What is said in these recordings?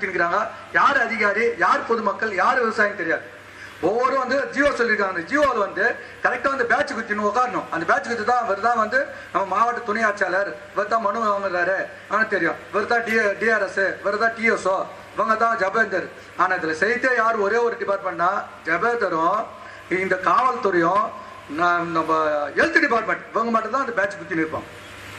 குத்திருக்கிறாங்க யார் அதிகாரி யார் பொதுமக்கள் யார் விவசாயம் தெரியாது. ஒவ்வொரு வந்து ஜியோ சொல்லியிருக்காங்க. அந்த ஜியோவில் வந்து கரெக்டாக வந்து பேட்ச் குத்தின்னு உட்காரணும் அந்த பேட்ச் குத்தி தான் இவர் தான் வந்து நம்ம மாவட்ட துணை ஆட்சியாளர். இவர் தான் மனு வாங்குறாரு. ஆனால் தெரியும். இவர் தான் டி டிஆர்எஸ் இவர் தான் டிஎஸ்ஓ இவங்க தான் ஜபேந்தர். ஆனால் இதில் செய்தே யார் ஒரே ஒரு டிபார்ட்மெண்ட்னா ஜபேந்தரும் இந்த காவல்துறையும் நம்ம ஹெல்த் டிபார்ட்மெண்ட் இவங்க மட்டும் தான் அந்த பேட்ச் குத்தின்னு இருப்பாங்க.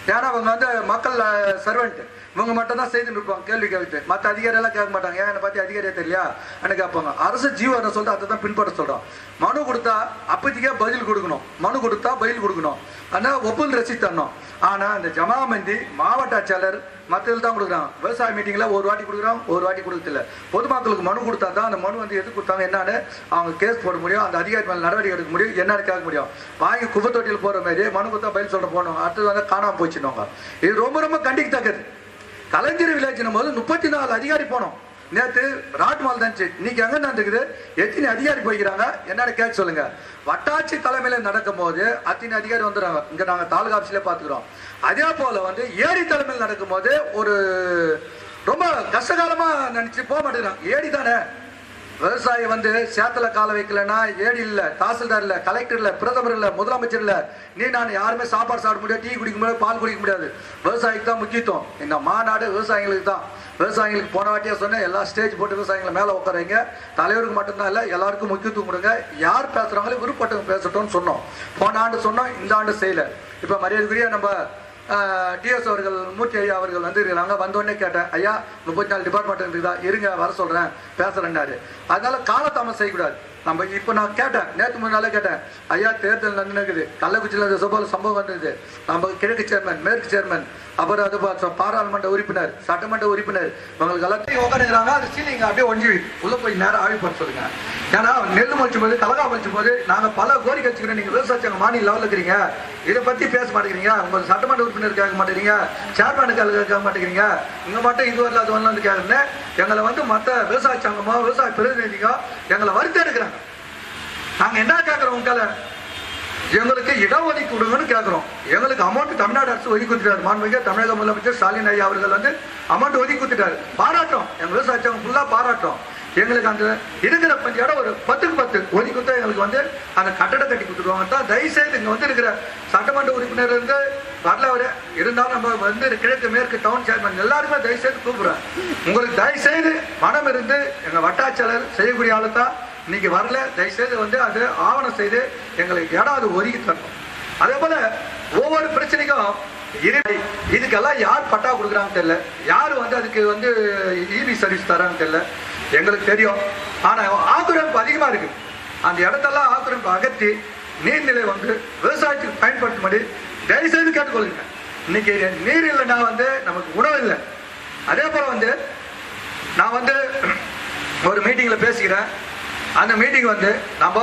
ஏன்னா அவங்க வந்து மக்கள் சர்வெண்ட் இவங்க மட்டும் தான் செய்து இருப்பாங்க. கேள்வி கேட்டு மற்ற அதிகாரி எல்லாம் கேட்க மாட்டாங்க. ஏன் என்னை பத்தி அதிகாரியா தெரியலையா? எனக்கு கேட்பாங்க. அரசு ஜீவனை சொல்லிட்டு அதை தான் பின்பற்ற சொல்றோம். மனு கொடுத்தா அப்போதைக்கே பதில் கொடுக்கணும். மனு கொடுத்தா பதில் கொடுக்கணும். ஆனால் ஒப்புதல் ரசீது தரணும். ஆனா இந்த ஜமாமந்தி மாவட்ட ஆட்சியாளர் மற்றதில் தான் கொடுக்குறான். விவசாய மீட்டிங்கில் ஒரு வாட்டி கொடுக்குறான் ஒரு வாட்டி கொடுக்கல பொதுமக்களுக்கு மனு கொடுத்தா தான் அந்த மனு வந்து எது கொடுத்தாங்க என்னன்னு அவங்க கேஸ் போட முடியும் அந்த அதிகாரி மேலே நடவடிக்கை எடுக்க முடியும் என்னன்னு கேட்க முடியும். வாங்கி குப்பை தொட்டியில் மாதிரி மனு கொடுத்தா பதில் சொல்ல போகணும் அடுத்தது வந்து காணாம போச்சுன்னு இது ரொம்ப ரொம்ப கண்டிக்கத்தக்கது. கலைஞர் வில்லேஜ் போது முப்பத்தி நாலு அதிகாரி போனோம். நேற்று ராட்மால் தான் இன்னைக்கு எங்க நடக்குது எத்தனை அதிகாரி போய்க்கிறாங்க? என்னன்னு கேட்க சொல்லுங்க. வட்டாட்சி தலைமையில நடக்கும் போது அத்தனை அதிகாரி வந்துடுறாங்க. இங்க நாங்க தாலுகா ஆஃபீஸ்ல பாத்துக்கிறோம். அதே போல வந்து ஏரி தலைமையில் நடக்கும் போது ஒரு ரொம்ப கஷ்டகாலமா நினைச்சு போக மாட்டேங்கிறாங்க. ஏடி தானே. விவசாயி வந்து சேத்துல கால வைக்கலன்னா ஏடி இல்ல தாசில்தார் இல்ல கலெக்டர் இல்ல பிரதமர் இல்ல முதலமைச்சர் இல்ல. நீ நான் யாருமே சாப்பாடு சாப்பிட முடியாது டீ குடிக்க முடியாது பால் குடிக்க முடியாது. விவசாயிக்கு தான் முக்கியத்துவம். இந்த மாநாடு விவசாயிகளுக்கு தான். விவசாயிகளுக்கு போன வாட்டியா சொன்னேன் எல்லா ஸ்டேஜ் போட்டு விவசாயிகளை மேலே உட்காருங்க தலைவருக்கு மட்டும்தான் இல்லை எல்லாருக்கும் முக்கியத்துவம் கொடுங்க. யார் பேசுகிறாங்களோ விருப்பட்டவங்க பேசட்டும்னு சொன்னோம். போன ஆண்டு சொன்னோம் இந்த ஆண்டு செய்யலை. இப்போ மரியாதைக்குரிய நம்ம டிஎஸ் அவர்கள் மூர்த்தி ஐயா அவர்கள் வந்துருக்கிறாங்க. வந்தோடனே கேட்டேன் ஐயா முப்பத்தி நாலு டிபார்ட்மெண்ட் இருக்குதா? இருங்க வர சொல்கிறேன் பேசுகிறேன்னாரு அதனால காலதாமம் செய்யக்கூடாது. நம்ம இப்போ நான் கேட்டேன். நேற்று முன்னாலே கேட்டேன். ஐயா தேர்தல் நடந்துக்குது கள்ளக்குச்சியில் இந்த சம்பவம் சம்பவம் வந்தது நம்ம கிழக்கு சேர்மன் மேற்கு சேர்மன் அப்புறம் அது பாராளுமன்ற உறுப்பினர் சட்டமன்ற உறுப்பினர் இவங்களுக்கு எல்லாத்தையும் உட்காந்துக்கிறாங்க அது சீலிங் அப்படியே ஒஞ்சி உள்ள போய் நேரம் ஆய்வு பண்ண சொல்லுங்க ஏன்னா நெல் மொழிச்சு போது கலகா மொழிச்சு போது நாங்க பல கோரிக்கை வச்சுக்கிறோம் நீங்க விவசாய மாநில லெவலில் இருக்கிறீங்க. இதை பத்தி பேச மாட்டேங்கிறீங்க. உங்க சட்டமன்ற உறுப்பினர் கேட்க மாட்டேங்கிறீங்க. சேர்மனுக்கு கேட்க மாட்டேங்கிறீங்க. இங்க மட்டும் இது வரல அது வரலான்னு வந்து எங்களை வந்து மற்ற விவசாய சங்கமோ விவசாய பிரதிநிதிகோ எங்களை வருத்தம் எடுக்கிறாங்க. நாங்க என்ன கேட்கிறோம் உங்களை? எங்களுக்கு இடஒதுக்கீடு கொடுங்கன்னு கேட்குறோம் எங்களுக்கு அமௌண்ட் தமிழ்நாடு அரசு ஒதுக்கி கொடுத்துட்டாரு. மாண்புமிகு தமிழக முதலமைச்சர் ஸ்டாலின் ஐயா அவர்கள் வந்து அமௌண்ட் ஒதுக்கி கொடுத்துட்டாரு. பாராட்டம் எங்க விவசாயம் ஃபுல்லா பாராட்டம் எங்களுக்கு அந்த இருக்கிற கொஞ்ச இடம் ஒரு பத்துக்கு பத்து ஒதுக்கி கொடுத்தா எங்களுக்கு வந்து அந்த கட்டடம் கட்டி கொடுத்துருவாங்க. தான் தயவுசெய்து இங்கே வந்து இருக்கிற சட்டமன்ற உறுப்பினர் இருந்து வரல இருந்தாலும் நம்ம வந்து கிழக்கு மேற்கு டவுன் சேர்மன் எல்லாருமே தயவுசெய்து கூப்பிடுறேன். உங்களுக்கு தயவுசெய்து மனம் இருந்து எங்கள் வட்டாட்சியாளர் செய்யக்கூடிய ஆளு தான். இன்னைக்கு வரல. தயவுசெய்து வந்து அது ஆவணம் செய்து எங்களுக்கு இடம் அது ஒதுக்கி தரணும். அதே போல ஒவ்வொரு பிரச்சனைக்கும் இதுக்கெல்லாம் யார் பட்டா கொடுக்குறாங்கன்னு தெரியல. யார் வந்து அதுக்கு வந்து இபி சர்வீஸ் தராங்கன்னு தெரியல. எங்களுக்கு தெரியும். ஆனா ஆக்கிரமிப்பு அதிகமா இருக்கு. அந்த இடத்தெல்லாம் ஆக்கிரமிப்பு அகற்றி நீர்நிலை வந்து விவசாயத்துக்கு பயன்படுத்தும்படி தயவுசெய்து கேட்டுக்கொள்ளுங்க. இன்னைக்கு நீர் இல்லைன்னா வந்து நமக்கு உணவு இல்லை. அதே போல வந்து நான் வந்து ஒரு மீட்டிங்ல பேசிக்கிறேன். அந்த மீட்டிங் வந்து நம்ம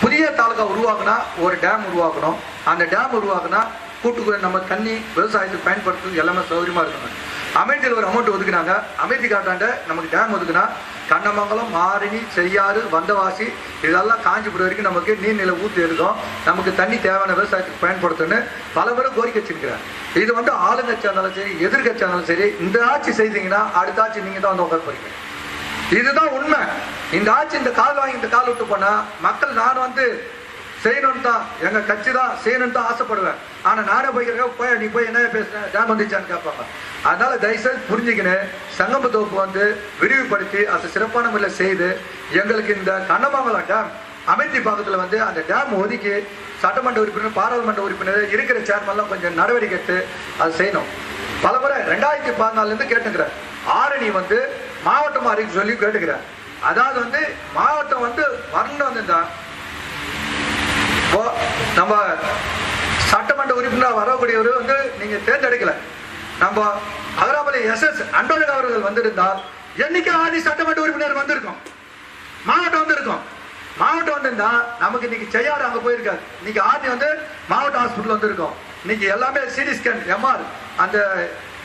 புதிய தாலுகா உருவாக்குனா ஒரு டேம் உருவாக்கணும். அந்த டேம் உருவாக்குனா கூட்டுக்குள்ள நம்ம தண்ணி விவசாயத்துக்கு பயன்படுத்துறது எல்லாமே சௌகரியமா இருக்கணும். அமைதியில் ஒரு அமௌண்ட் ஒதுக்குனாங்க. அமைதி காட்டாண்ட நமக்கு டேம் ஒதுக்குனா கண்ணமங்கலம் மாரணி செய்யாறு வந்தவாசி இதெல்லாம் காஞ்சிபுரம் வரைக்கும் நமக்கு நீர்நிலை ஊற்றி இருக்கும் நமக்கு தண்ணி தேவையான விவசாயத்துக்கு பயன்படுத்தணும்னு பல பேரும் கோரிக்கை வச்சிருக்கிறேன் இது வந்து ஆளுங்கட்சியாக இருந்தாலும் சரி எதிர்கட்சியாக இருந்தாலும் சரி இந்த ஆட்சி செய்தீங்கன்னா அடுத்த ஆட்சி நீங்க தான் வந்து உட்கார போறீங்க. இதுதான் உண்மை. இந்த ஆட்சி இந்த கால் வாங்கி இந்த கால் விட்டு போனா மக்கள் நான் வந்து செய்யணும்னு தான் எங்க கட்சி தான் செய்யணும்னு தான் ஆசைப்படுவேன். ஆனா நானே போய்க்கிறேன் போய் நீ போய் என்ன பேசுறேன் டேம் வந்துச்சான்னு கேட்பாங்க. அதனால தயவுசெய்து புரிஞ்சுக்கின்னு சங்கம தொகுப்பு வந்து விரிவுபடுத்தி அதை சிறப்பான முறையில் செய்து எங்களுக்கு இந்த கண்ணமங்கலம் டேம் அமைதி பாகத்தில் வந்து அந்த டேம் ஒதுக்கி சட்டமன்ற உறுப்பினர் பாராளுமன்ற உறுப்பினர் இருக்கிற சேர்மன்லாம் கொஞ்சம் நடவடிக்கை எடுத்து அதை செய்யணும். பல முறை ரெண்டாயிரத்தி பதினாலுலேருந்து கேட்டுக்கிறேன் ஆரணி வந்து மாவட்டம் இருக்கு சொல்லி கேட்டுக்கிறேன். அதாவது வந்து மாவட்டம் வந்து வரணும் வந்துதான் இப்போ நம்ம சட்டமன்ற உறுப்பினர் வரக்கூடியவர் வந்து நீங்க தேர்ந்தெடுக்கல. நம்ம அகராமலை எஸ் எஸ் அன்பழகன் அவர்கள் வந்திருந்தால் என்னைக்கு ஆதி சட்டமன்ற உறுப்பினர் வந்திருக்கும்? மாவட்டம் வந்திருக்கும். மாவட்டம் வந்திருந்தா நமக்கு இன்னைக்கு செய்யாறு அங்க போயிருக்காரு. இன்னைக்கு ஆதி வந்து மாவட்ட ஹாஸ்பிட்டல் வந்திருக்கோம். இன்னைக்கு எல்லாமே சிடி ஸ்கேன் எம்ஆர் அந்த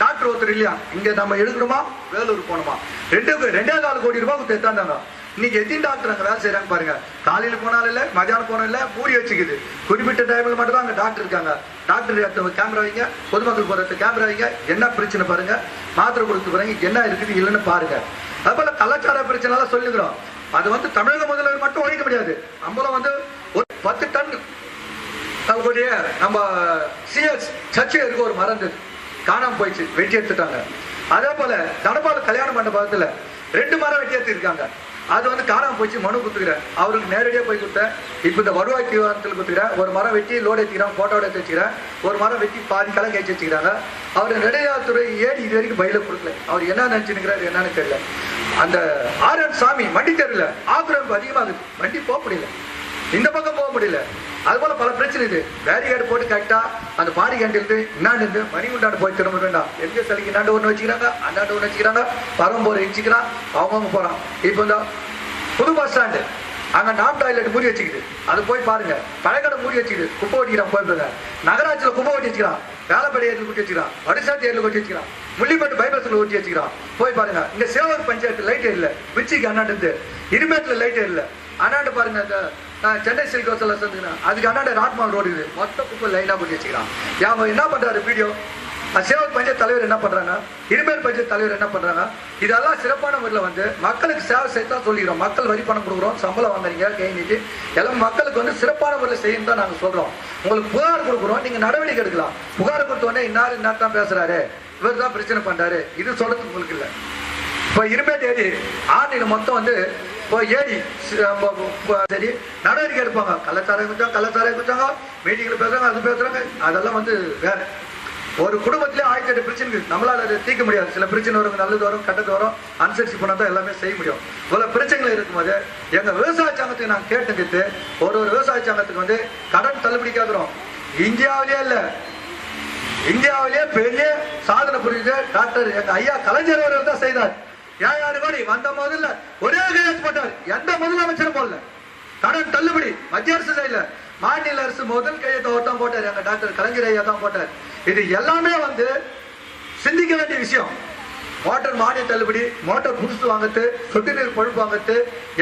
டாக்டர் ஒருத்தர் இல்லையா? இங்க நம்ம எடுக்கணுமா? வேலூர் போகணுமா? ரெண்டு ரெண்டே கால் கோடி ரூபாய் கொடுத்து எடுத்தாந்தாங்க இன்னைக்கு எத்தனை டாக்டர் அங்க வேலை செய்யறாங்க பாருங்க. காலையில போனாலும் இல்ல மதியானம் போனாலும் இல்ல மூடி வச்சுக்குது. குறிப்பிட்ட டைம்ல மட்டும் தான் அங்க டாக்டர் இருக்காங்க. டாக்டர் இடத்துல கேமரா வைங்க பொதுமக்கள் போறது கேமரா வைங்க. என்ன பிரச்சனை பாருங்க. மாத்திரை கொடுத்து பாருங்க என்ன இருக்குது இல்லைன்னு பாருங்க. அதுபோல கலாச்சார பிரச்சனை எல்லாம் சொல்லுகிறோம். அது வந்து தமிழக முதல்வர் மட்டும் ஒழிக்க முடியாது. நம்மளும் வந்து ஒரு பத்து டன் நம்மளுடைய நம்ம சிஎஸ் சர்ச்சை இருக்க ஒரு மரம் காணாமல் காணாம போயிடுச்சு வெட்டி எடுத்துட்டாங்க. அதே போல தடபாடு கல்யாண மண்டபத்தில் ரெண்டு மரம் வெட்டி எடுத்துருக்காங்க அது வந்து காரம் போச்சு மனு குத்துக்கிறேன் அவருக்கு நேரடியாக போய் கொடுத்தேன். இப்போ இந்த வருவாய் தீவிரத்தில் கொடுத்துக்கிறேன். ஒரு மரம் வெட்டி லோடு ஏற்றிக்கிறேன் ஃபோட்டோட எடுத்து வச்சுக்கிறேன். ஒரு மரம் வெட்டி பாதி கலை கழிச்சு வச்சுக்கிறாங்க. அவர் நெடையாத்துறை ஏடி இது வரைக்கும் பயில கொடுக்கல. அவர் என்ன நினைச்சுக்கிறாரு என்னன்னு தெரியல. அந்த ஆர் என் சாமி வண்டி தெரியல ஆக்கிரமிப்பு அதிகமாகுது. வண்டி போக முடியல. இந்த பக்கம் போக முடியல. அது போல பல பிரச்சனை இது பேரிகேடு போட்டு கரெக்டா அந்த பாடி கேண்டில் இன்னாண்டு இருந்து மணிகுண்டாண்டு போய் திரும்ப வேண்டாம். எங்க சிலைக்கு இன்னாண்டு ஒன்று வச்சுக்கிறாங்க அந்தாண்டு ஒன்று வச்சுக்கிறாங்க பரவம் போற வச்சுக்கிறான் அவங்கவுங்க போறான். இப்போ இந்த புது பஸ் ஸ்டாண்டு அங்க நாம் டாய்லெட் மூடி வச்சுக்குது. அது போய் பாருங்க. பழக்கடை மூடி வச்சுக்குது. குப்பை ஓட்டிக்கிறான் போயிருந்தாங்க நகராட்சியில் குப்பை ஓட்டி வச்சுக்கிறான். வேலைப்படி ஏரியில் கொட்டி வச்சுக்கிறான். வடிசாத்தி ஏரியில் கொட்டி வச்சுக்கிறான். முள்ளிப்பட்டு பைபஸ்ல ஒட்டி வச்சுக்கிறான். போய் பாருங்க. இங்க சேவூர் பஞ்சாயத்து லைட் இல்லை. பிச்சிக்கு அண்ணாண்டு இருந்து. லைட்டே லைட் அண்ணாண்டு பாருங்க இந்த சென்னை சில்க் ஹவுஸ் சேர்ந்துக்கிறேன். அதுக்கு அண்ணாட ராட்மால் ரோடு இது. மொத்த குப்பை லைனா பண்ணி வச்சுக்கிறான். அவன் என்ன பண்றாரு வீடியோ சேவல் பஞ்சாயத்து தலைவர் என்ன பண்றாங்க? இருமேல் பஞ்சாயத்து தலைவர் என்ன பண்றாங்க? இதெல்லாம் சிறப்பான முறையில் வந்து மக்களுக்கு சேவை செய்து தான் சொல்லிக்கிறோம். மக்கள் வரி பணம் கொடுக்குறோம் சம்பளம் வாங்குறீங்க கை நீட்டி எல்லாம் மக்களுக்கு வந்து சிறப்பான முறையில் செய்யணும் தான் நாங்கள் சொல்றோம். உங்களுக்கு புகார் கொடுக்குறோம் நீங்க நடவடிக்கை எடுக்கலாம். புகார் கொடுத்த உடனே இன்னார் இன்னார் தான் பேசுறாரு. இவர் தான் பிரச்சனை பண்றாரு. இது சொல்றதுக்கு உங்களுக்கு இல்லை. இப்போ இருமேட் ஏரி ஆண்டில் மொத்தம் வந்து இப்போ ஏறி சரி. நடவடிக்கை எடுப்பாங்க. கள்ளச்சாரை குச்சாங்க கள்ளச்சாரை குச்சாங்க மீட்டிங்கில் பேசுறாங்க அது பேசுறாங்க. அதெல்லாம் வந்து வேற. ஒரு குடும்பத்திலே ஆயிரத்தி எட்டு பிரச்சனை இருக்கு. நம்மளால அதை தீர்க்க முடியாது. சில பிரச்சனை வரும் நல்லது வரும் கெட்டது வரும் அனுசரிச்சு போனா தான் எல்லாமே செய்ய முடியும். இவ்வளவு பிரச்சனைகள் இருக்கும்போது எங்க விவசாய சங்கத்துக்கு நான் கேட்டுக்கிட்டு ஒரு ஒரு விவசாய சங்கத்துக்கு வந்து கடன் தள்ளுபடி கேட்கிறோம் இந்தியாவிலேயே இல்லை. இந்தியாவிலேயே பெரிய சாதனை புரிஞ்சு டாக்டர் எங்க ஐயா கலைஞர் அவர்கள் தான் செய்தார். ஏழாயிரம் கோடி வந்த முதல்ல ஒரே கையெழுத்து போட்டார். எந்த முதலமைச்சரும் போடல. கடன் தள்ளுபடி. மத்திய அரசு செய்யல. மாநில அரசு முதல் கையெழுத்து அவர் தான் போட்டார். எங்க டாக்டர் கலைஞர் ஐயா தான் போட்டார். இது எல்லாமே வந்து சிந்திக்க வேண்டிய விஷயம். மோட்டார் மானிய தள்ளுபடி மோட்டார் புதுசு வாங்கத்து சொட்டு நீர் பழுப்பு வாங்கத்து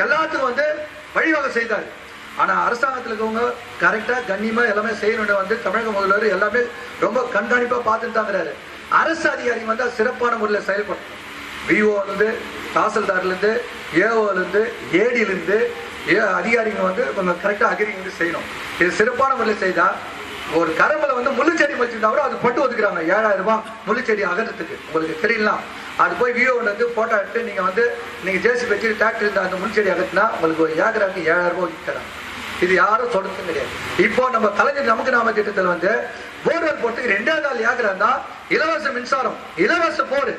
எல்லாத்துக்கும் வந்து வழிவகை செய்தார். ஆனா அரசாங்கத்தில் இருக்கவங்க கரெக்டா கண்ணியமா எல்லாமே செய்யணும்னு வந்து தமிழக முதல்வர் எல்லாமே ரொம்ப கண்காணிப்பா பார்த்துட்டு தாங்கிறாரு. அரசு அதிகாரிங்க வந்து சிறப்பான முறையில் செயல்படும் விஓலேருந்து தாசில்தார்லேருந்து ஏஓலேருந்து ஏடியிலேருந்து ஏ அதிகாரிங்க வந்து கொஞ்சம் கரெக்டாக அகிரிங்க வந்து செய்யணும். இது சிறப்பான முறையில் செய்தால் ஒரு கரம்பல வந்து முள்ளுச்செடி வச்சுருந்தா கூட அது பட்டு ஒதுக்குறாங்க. ஏழாயிரம் ரூபாய் முள்ளுச்செடி அகற்றத்துக்கு. உங்களுக்கு தெரியலாம் அது போய் விஓ வந்து போட்டோ எடுத்து நீங்கள் வந்து நீங்கள் ஜேசி வச்சு டிராக்டர் இருந்தால் அந்த முள்ளுச்செடி அகற்றினா உங்களுக்கு ஒரு ஏக்கராக்கு ஏழாயிரம் ரூபாய் விற்கிறாங்க இது யாரும் சொல்றது கிடையாது. இப்போ நம்ம கலைஞர் நமக்கு நாம திட்டத்தில் வந்து போர்வெல் போட்டு ரெண்டாவது நாள் ஏக்கரா இருந்தால் இலவச மின்சாரம் இலவச போர்.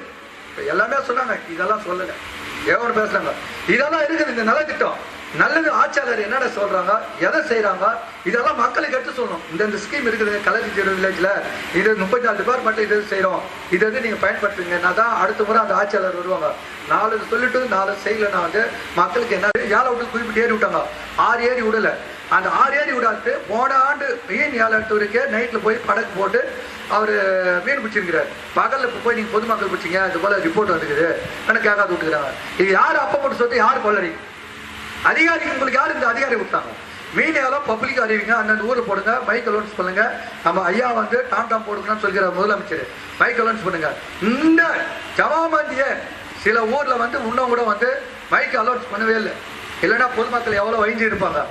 எல்லாமே சொன்னாங்க இதெல்லாம் சொல்லல. எவன் பேசுறாங்க. இதெல்லாம் இருக்குது இந்த நலத்திட்டம். நல்லது ஆட்சியாளர் என்னென்ன சொல்றாங்க எதை செய்யறாங்க இதெல்லாம் மக்களுக்கு எடுத்து சொல்லணும். இந்த இந்த ஸ்கீம் இருக்குது கலரி ஜீரோ வில்லேஜ்ல. இது முப்பத்தி நாலு டிபார்ட்மெண்ட் இது செய்யறோம் இது வந்து நீங்க பயன்படுத்துங்கன்னா தான் அடுத்த முறை அந்த ஆட்சியாளர் வருவாங்க. நாலு சொல்லிட்டு நாலு செய்யலன்னா வந்து மக்களுக்கு என்ன ஏழை விட்டு குறிப்பிட்டு ஏறி விட்டாங்க. ஆறு ஏறி விடல. அந்த ஆறு ஏறி விடாது போன ஆண்டு மீன் ஏழாயிரத்து நைட்ல போய் படகு போட்டு அவர் மீன் பிடிச்சிருக்கிறார். பகல்ல போய் நீங்க பொதுமக்கள் பிடிச்சிங்க இது போல ரிப்போர்ட் வந்துக்குது. எனக்கு கேட்காது விட்டுக்கிறாங்க. இது யார் அப்ப போட்டு சொத்து யார் கொள்ளறி அதிகாரி உங்களுக்கு யார் இந்த அதிகாரி கொடுத்தாங்க? எல்லாம் பப்ளிக் அறிவிங்க அந்தந்த ஊரில் போடுங்க பைக் அலோன்ஸ் பண்ணுங்க. நம்ம ஐயா வந்து டாம் டாம் போடுங்கன்னு சொல்கிற முதலமைச்சர். பைக் அலோன்ஸ் பண்ணுங்க. இந்த ஜவாமந்திய சில ஊர்ல வந்து இன்னும் கூட வந்து பைக் அலோன்ஸ் பண்ணவே இல்லை. இல்லைன்னா பொதுமக்கள் எவ்வளோ வழிஞ்சு இருப்பாங்க?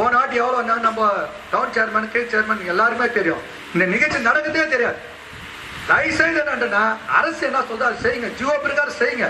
போன வாட்டி எவ்வளோ நம்ம டவுன் சேர்மன் கே சேர்மன் எல்லாருமே தெரியும். இந்த நிகழ்ச்சி நடக்குதே தெரியாது. தயவு செய்து என்னன்னா அரசு என்ன சொல்றா செய்யுங்க. ஜியோ பிரகாரம் செய்யுங்க.